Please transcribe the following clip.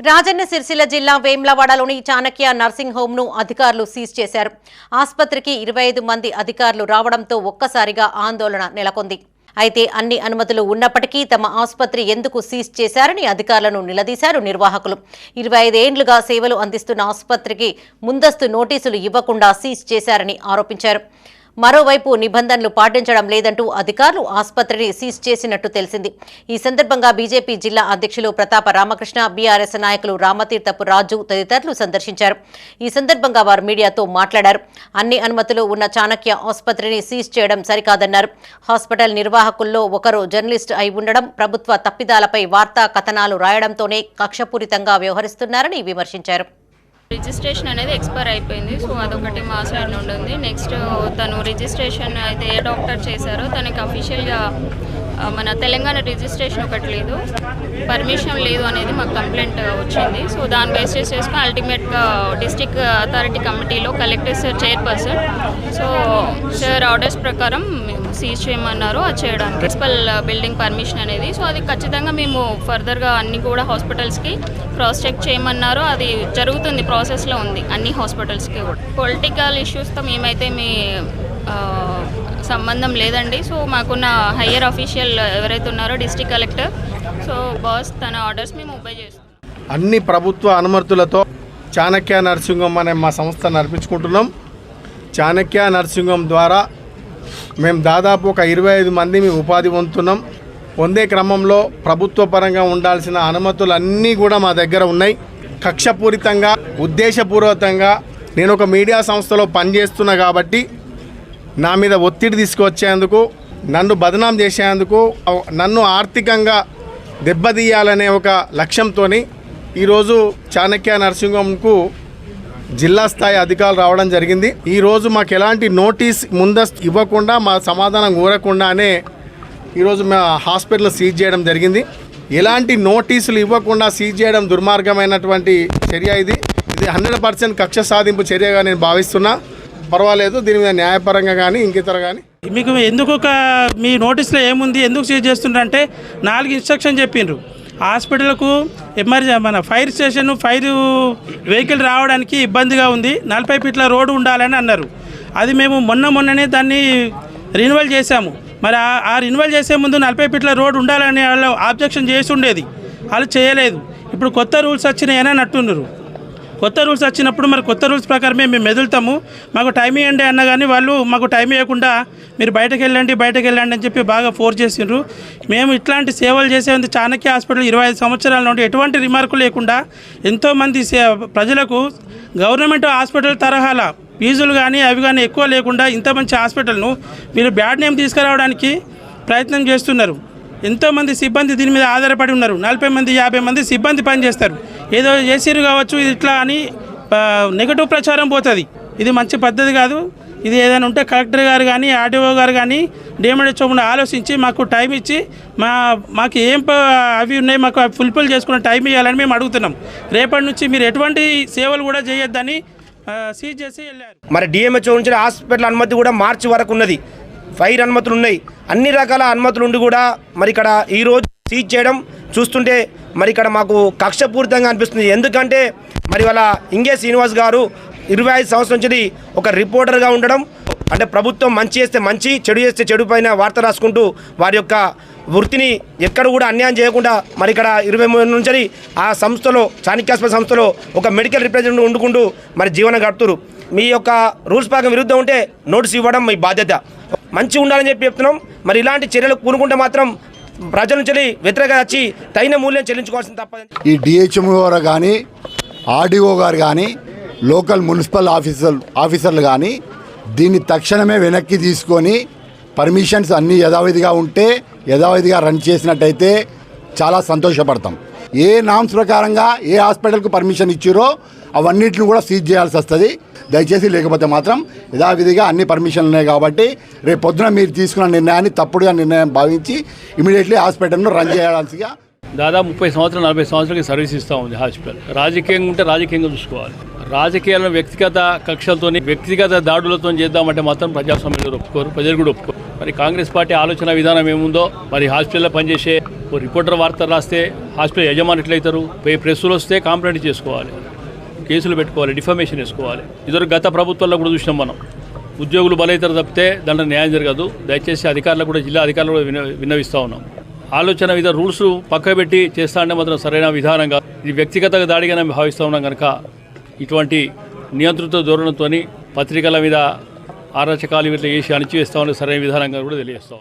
రాజన్న సిరిసిల్ల జిల్లా వేమ్లవాడలోని చాణక్య నర్సింగ్ హోమ్ను అధికారులు సీజ్ చేశారు. ఆసుపత్రికి ఇరవై ఐదు మంది అధికారులు రావడంతో ఒక్కసారిగా ఆందోళన నెలకొంది. అయితే అన్ని అనుమతులు ఉన్నప్పటికీ తమ ఆసుపత్రి ఎందుకు సీజ్ చేశారని అధికారులను నిలదీశారు నిర్వాహకులు. ఇరవై ఐదేండ్లుగా సేవలు అందిస్తున్న ఆసుపత్రికి ముందస్తు నోటీసులు ఇవ్వకుండా సీజ్ చేశారని ఆరోపించారు. మరోవైపు నిబంధనలు పాటించడం లేదంటూ అధికారులు ఆసుపత్రిని సీజ్ చేసినట్టు తెలిసింది. ఈ సందర్భంగా బీజేపీ జిల్లా అధ్యక్షులు ప్రతాప రామకృష్ణ బీఆర్ఎస్ నాయకులు రామతీర్థపు రాజు తదితరులు సందర్శించారు. ఈ సందర్భంగా వారు మీడియాతో మాట్లాడారు. అన్ని అనుమతులు ఉన్న చాణక్య ఆసుపత్రిని సీజ్ చేయడం సరికాదన్నారు. హాస్పిటల్ నిర్వాహకుల్లో ఒకరు జర్నలిస్ట్ అయి ఉండడం ప్రభుత్వ తప్పిదాలపై వార్తా కథనాలు రాయడంతోనే కక్షపూరితంగా వ్యవహరిస్తున్నారని విమర్శించారు. రిజిస్ట్రేషన్ అనేది ఎక్స్పైర్ అయిపోయింది. సో అదొకటి మా సైడ్ నుండి ఉంది. నెక్స్ట్ తను రిజిస్ట్రేషన్ అయితే ఏ డాక్టర్ చేశారో తనకి అఫీషియల్గా మన తెలంగాణ రిజిస్ట్రేషన్ ఒకటి లేదు. పర్మిషన్ లేదు అనేది మాకు కంప్లైంట్ వచ్చింది. సో దాన్ని బేస్ చేసి అల్టిమేట్గా డిస్టిక్ అథారిటీ కమిటీలో collector sir chairperson. So sir orders ప్రకారం మేము సీజ్ చేయమన్నారు. అది చేయడానికి ప్రిన్సిపల్ బిల్డింగ్ పర్మిషన్ అనేది. సో అది ఖచ్చితంగా మేము ఫర్దర్గా అన్ని కూడా హాస్పిటల్స్కి క్రాస్ చెక్ చేయమన్నారు. అది జరుగుతుంది ప్రాసెస్లో ఉంది అన్ని హాస్పిటల్స్కి కూడా. పొలిటికల్ ఇష్యూస్తో మేమైతే మీ సంబంధం లేదండి. సో మాకున్న హయ్యర్ అఫీషియల్ ఎవరైతే ఉన్నారో డిస్ట్రిక్ట్ కలెక్టర్. సో బాస్ తన ఆర్డర్స్ మేము ఒబే చేస్తాం. అన్ని ప్రభుత్వ అనుమతులతో చాణక్య నర్సింగం అనే మా సంస్థ నడిపించుకుంటున్నాం. చాణక్య నర్సింగం ద్వారా మేము దాదాపు ఒక ఇరవై ఐదు మంది మేము ఉపాధి పొందుతున్నాం. పొందే క్రమంలో ప్రభుత్వ పరంగా ఉండాల్సిన అనుమతులు అన్నీ కూడా మా దగ్గర ఉన్నాయి. కక్షపూరితంగా ఉద్దేశపూర్వకంగా నేను ఒక మీడియా సంస్థలో పనిచేస్తున్నా కాబట్టి నా మీద ఒత్తిడి తీసుకొచ్చేందుకు నన్ను బదనాం చేసేందుకు నన్ను ఆర్థికంగా దెబ్బతీయాలనే ఒక లక్ష్యంతో ఈరోజు చాణక్య నర్సింహంకు జిల్లా స్థాయి అధికారులు రావడం జరిగింది. ఈరోజు మాకు ఎలాంటి నోటీస్ ముందస్తు ఇవ్వకుండా మా సమాధానం కోరకుండానే ఈరోజు మా హాస్పిటల్ సీజ్ చేయడం జరిగింది. ఎలాంటి నోటీసులు ఇవ్వకుండా సీజ్ చేయడం దుర్మార్గమైనటువంటి చర్య ఇది. ఇది హండ్రెడ్ పర్సెంట్ కక్ష సాధింపు చర్యగా నేను భావిస్తున్నా. పర్వాలేదు దీని మీద న్యాయపరంగా కానీ ఇంకితర కానీ మీకు ఎందుకు ఒక మీ నోటీస్లో ఏముంది ఎందుకు సీజ్ చేస్తుండ్రంటే నాలుగు ఇన్స్ట్రక్షన్ చెప్పిండ్రు. హాస్పిటల్కు ఎమర్జెన్సీ మన ఫైర్ స్టేషన్ ఫైర్ వెహికల్ రావడానికి ఇబ్బందిగా ఉంది నలభై ఫీట్ల రోడ్డు ఉండాలని అన్నారు. అది మేము మొన్న మొన్ననే దాన్ని రిన్యువల్ చేశాము. మరి ఆ- ఆ రిన్యువల్ చేసే ముందు నలభై ఫీట్ల రోడ్డు ఉండాలని వాళ్ళు ఆబ్జెక్షన్ చేసి ఉండేది. వాళ్ళు చేయలేదు. ఇప్పుడు కొత్త రూల్స్ వచ్చినాయని అని అంటున్నారు కొత్త రూల్స్ వచ్చినప్పుడు మరి కొత్త రూల్స్ ప్రకారమే మేము మెదులుతాము. మాకు టైం ఇవ్వండి అన్న కానీ వాళ్ళు మాకు టైం ఇవ్వకుండా మీరు బయటకు వెళ్ళండి బయటకు వెళ్ళండి అని చెప్పి బాగా ఫోర్స్ చేసిండ్రు. మేము ఇట్లాంటి సేవలు చేసేందుకు చాణక్య హాస్పిటల్ ఇరవై ఐదు సంవత్సరాల నుండి ఎటువంటి రిమార్కు లేకుండా ఎంతోమంది సే ప్రజలకు గవర్నమెంట్ హాస్పిటల్ తరహాల ఫీజులు కానీ అవి కానీ ఎక్కువ లేకుండా ఇంత మంచి హాస్పిటల్ను మీరు బ్యాడ్ నేమ్ తీసుకురావడానికి ప్రయత్నం చేస్తున్నారు. ఎంతోమంది సిబ్బంది దీని మీద ఆధారపడి ఉన్నారు. నలభై మంది యాభై మంది సిబ్బంది పనిచేస్తారు. ఏదో చేసిరు కావచ్చు ఇది ఇట్లా అని నెగటివ్ ప్రచారం పోతుంది. ఇది మంచి పద్ధతి కాదు. ఇది ఏదైనా ఉంటే కలెక్టర్ గారు కానీ ఆర్డీఓ గారు కానీ డిఎండి కూడా ఆలోచించి మాకు టైం ఇచ్చి మా మాకు ఏం అవి ఉన్నాయి మాకు ఫుల్ఫిల్ చేసుకున్న టైం ఇవ్వాలని మేము అడుగుతున్నాం. రేపటి నుంచి మీరు ఎటువంటి సేవలు కూడా చేయొద్దని సీజ్ చేసి వెళ్ళారు. మరి డిఎంహెచ్ఓ నుంచి హాస్పిటల్ అనుమతి కూడా మార్చి వరకు ఉన్నది. ఫైర్ అనుమతులు ఉన్నాయి. అన్ని రకాల అనుమతులు ఉండి కూడా మరి ఇక్కడ ఈరోజు సీజ్ చేయడం చూస్తుంటే మరి ఇక్కడ మాకు కక్షపూరితంగా అనిపిస్తుంది. ఎందుకంటే మరి వాళ్ళ ఇంగే శ్రీనివాస్ గారు ఇరవై ఐదు సంవత్సరం నుంచి ఒక రిపోర్టర్గా ఉండడం అంటే ప్రభుత్వం మంచి చేస్తే మంచి చెడు చేస్తే చెడు పైన వార్త రాసుకుంటూ వారి యొక్క వృత్తిని ఎక్కడ కూడా అన్యాయం చేయకుండా మరి ఇక్కడ ఇరవై మూడు నుంచి ఆ సంస్థలో చాణిక్యాస్పద సంస్థలో ఒక మెడికల్ రిప్రజెంటేటివ్ వండుకుంటూ మరి జీవనం గడుపుతురు. మీ యొక్క రూల్స్ ప్రకారం విరుద్ధం ఉంటే నోటీస్ ఇవ్వడం మీ బాధ్యత. మంచి ఉండాలని చెప్పి చెప్తున్నాం. మరి ఇలాంటి చర్యలు కూనుకుంటే మాత్రం ప్రజల నుంచి వ్యతిరేకత వచ్చి తగిన మూల్యం చెల్లించుకోవాల్సింది తప్ప ఈ డిహెచ్ఎంఓ గారు కానీ ఆర్డీఓ గారు కానీ లోకల్ మున్సిపల్ ఆఫీసర్ ఆఫీసర్లు కానీ దీన్ని తక్షణమే వెనక్కి తీసుకొని పర్మిషన్స్ అన్నీ యథావిధిగా ఉంటే యథావిధిగా రన్ చేసినట్టయితే చాలా సంతోషపడతాం. ఏ నామ్స్ ప్రకారంగా ఏ హాస్పిటల్కు పర్మిషన్ ఇచ్చిరో అవన్నిటిని కూడా సీజ్ చేయాల్సి వస్తుంది. దయచేసి లేకపోతే మాత్రం యథావిధిగా అన్ని పర్మిషన్లు ఉన్నాయి కాబట్టి రేపు పొద్దున మీరు తీసుకున్న నిర్ణయాన్ని తప్పుడుగా నిర్ణయం భావించి ఇమీడియట్లీ హాస్పిటల్ను రన్ చేయాల్సిగా దాదాపు ముప్పై సంవత్సరాలు నలభై సంవత్సరాలకి సర్వీస్ ఇస్తూ ఉంది హాస్పిటల్. రాజకీయంగా ఉంటే రాజకీయంగా చూసుకోవాలి. రాజకీయాలను వ్యక్తిగత కక్షలతో వ్యక్తిగత దాడులతో చేద్దామంటే మాత్రం ప్రజాస్వామ్యం ఒప్పుకోరు ప్రజలు కూడా ఒప్పుకోరు. మరి కాంగ్రెస్ పార్టీ ఆలోచన విధానం ఏముందో మరి హాస్పిటల్లో పనిచేసే ఓ రిపోర్టర్ వార్తలు రాస్తే హాస్పిటల్ యజమాని ఎట్లయితారు? పే ప్రెస్సులు వస్తే కాంప్లైంట్ చేసుకోవాలి. కేసులు పెట్టుకోవాలి డిఫమేషన్ వేసుకోవాలి. ఇద్దరు గత ప్రభుత్వాల్లో కూడా చూసినాం మనం. ఉద్యోగులు బలైతారు తప్పితే దాంట్లో న్యాయం జరగదు. దయచేసి అధికారులకు కూడా జిల్లా అధికారులు కూడా విన విన్నవిస్తూ ఉన్నాం. ఆలోచన విధ రూల్స్ పక్కబెట్టి చేస్తా అంటే మాత్రం సరైన విధానంగా ఇది వ్యక్తిగత దాడిగా మేము భావిస్తూ ఉన్నాం కనుక ఇటువంటి నియంత్రిత ధోరణితో పత్రికల మీద అరాచకాలు ఇట్లా చేసి అణిచివేస్తామని సరైన విధానంగా కూడా తెలియజేస్తాం